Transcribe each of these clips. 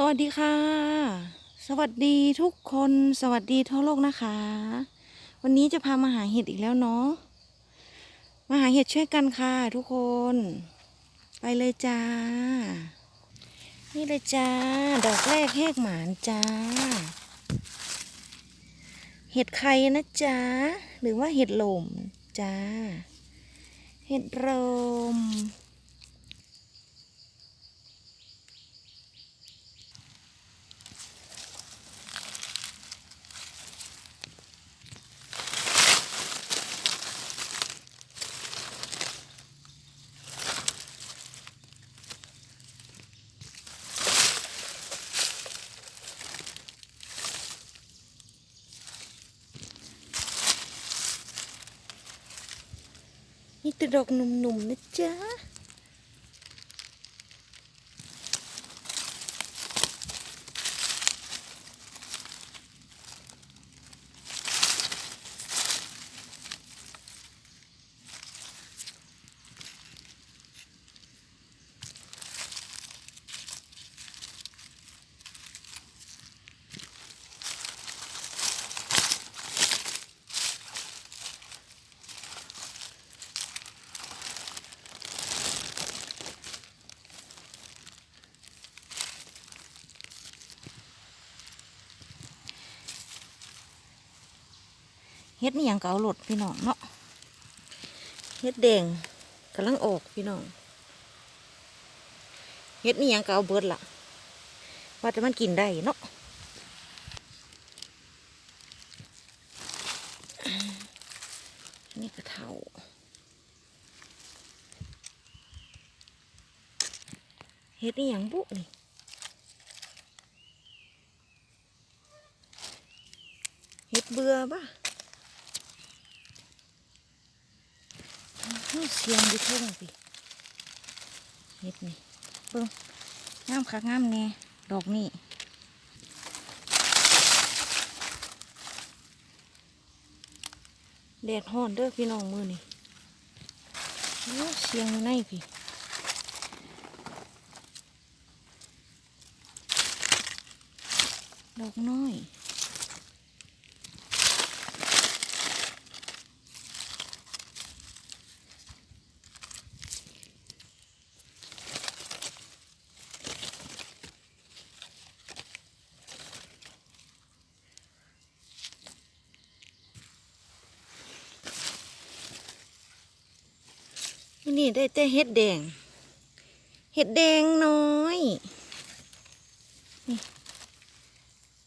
สวัสดีค่ะ สวัสดีทุกคนสวัสดีทั่วโลกนะคะ วันนี้จะพามาหาเห็ดอีกแล้วเนาะมาหาเห็ดช่วยกันค่ะ ทุกคน ไปเลยจ้า นี่เลยจ้า ดอกแรกแหกหมานจ้า เห็ดไข่นะจ๊ะหรือว่าเห็ดหล่มจ้า เห็ดลม แต่ดอกหนุ่มๆนะจ๊ะ เฮ็ดนี่ยังเก่าหลดพี่น้องเนาะเฮ็ดแดงกำลังออกพี่น้องเฮ็ดนี่ยังเก่าเบิดละว่าแต่มันกินได้เนาะนี่กระเทาเฮ็ดนี่ยังบุนี่เฮ็ดเบื่อป่ะอื้อ เสียงดิเท่งพี่เฮ็ดนี่เบิ่งงามคักงามแน่ดอกนี่แดดฮ้อนเด้อพี่น้องมือนี่เสียงอยู่ในพี่ดอกน้อย นี่ได้แต่เห็ดแดง เห็ดแดงน้อย นี่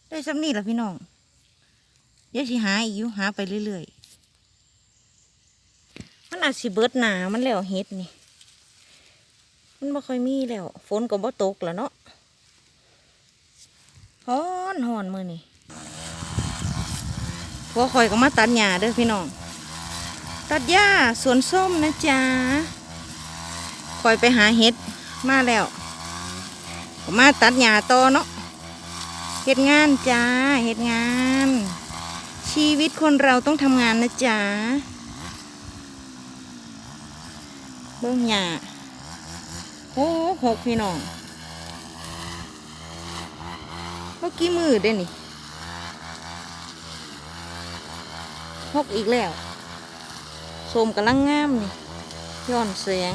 ได้ซ้ำนี่ละพี่น้อง เดี๋ยวสิหาอีกอยู่หาไปเรื่อยๆ มันอาจสิเบิดหนามันแล้วเห็ดนี่ มันไม่ค่อยมีแล้ว ฝนก็บ่ตกแล้วเนาะฮ้อนฮ้อนมือนี่พวกคอยก็มาตัดหญ้าเด้อพี่น้อง ตัดหญ้าสวนส้มนะจ๊ะ คอยไปหาเห็ดมาแล้วมาตัดหญ้าต่อเนาะเห็ดงานจ้าเห็ดงาน ชีวิตคนเราต้องทำงานนะจ๊ะเบื้องหญ้าโอ้หกพี่น้องเมื่อกี้มือเด้นี่หกอีกแล้วชมกำลังงามนี่ย้อนเสียง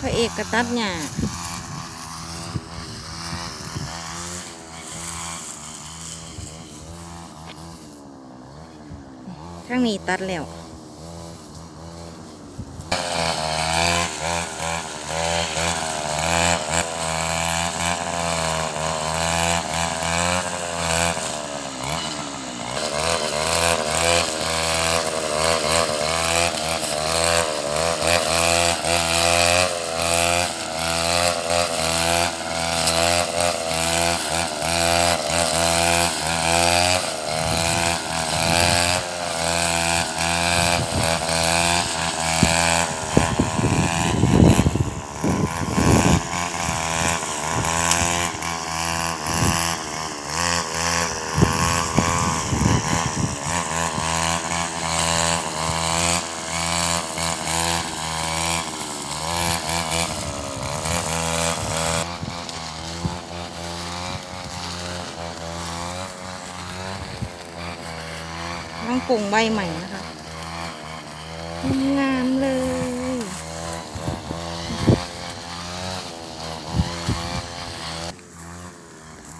พระเอกกระตัดหญ้าข้างนี้ตัดแล้ว เผงใบใหม่นะคะงามเลย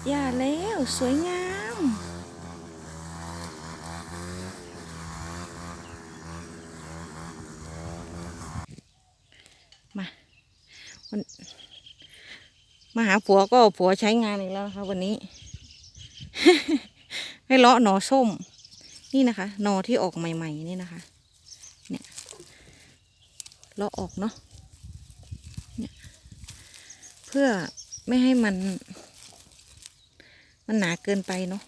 อย่าแล้วสวยงาม มาวันมาหาผัวก็ผัวใช้งานอีกแล้วนะคะวันนี้ ให้เลาะหนอส้ม นี่นะคะนอที่ออกใหม่ ๆ นี่นะคะ เนี่ยเลาะออกเนาะเนี่ยเพื่อไม่ให้มัน มันหนาเกินไปเนาะ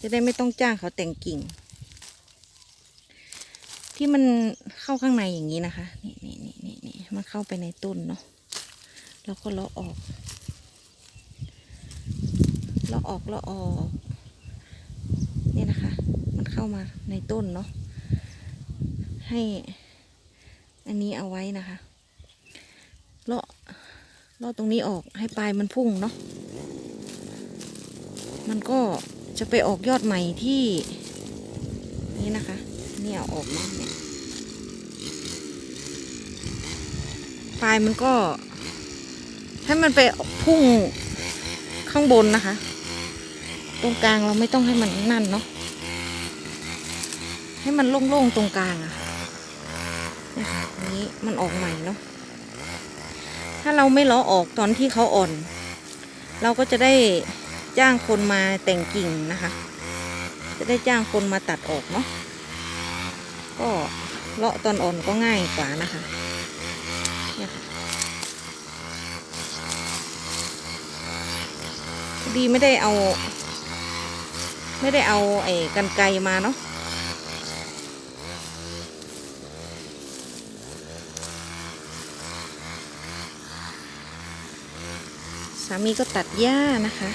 จะได้ไม่ต้องจ้างเขาแต่งกิ่ง ที่มันเข้าข้างในอย่างนี้นะคะ นี่นี่นี่นี่นี่มันเข้าไปในต้นเนาะแล้วก็เลาะออกเลาะออกเลาะออกนี่นะคะ มันเข้ามาในต้นเนาะให้อันนี้เอาไว้นะคะเลาะเลาะตรงนี้ออกให้ปลายมันพุ่งเนาะมันก็จะไปออกยอดใหม่ที่นี่นะคะเนี่ยอออกเนาเนี่ยปลายมันก็ ให้มันไปพุ่งข้างบนนะคะ ตรงกลางเราไม่ต้องให้มันนั่นเนาะ ให้มันโล่งๆตรงกลางอะค่ะนี่ค่ะนี้มันออกใหม่เนาะถ้าเราไม่ล้อออกตอนที่เขาอ่อน เราก็จะได้จ้างคนมาแต่งกิ่งนะคะ จะได้จ้างคนมาตัดออกเนาะก็เลาะตอนอ่อนก็ง่ายกว่านะคะเนี่ยค่ะดีไม่ได้เอา ไม่ได้เอาไอ้กันไกรมาเนาะ มีก็ตัดหญ้านะคะ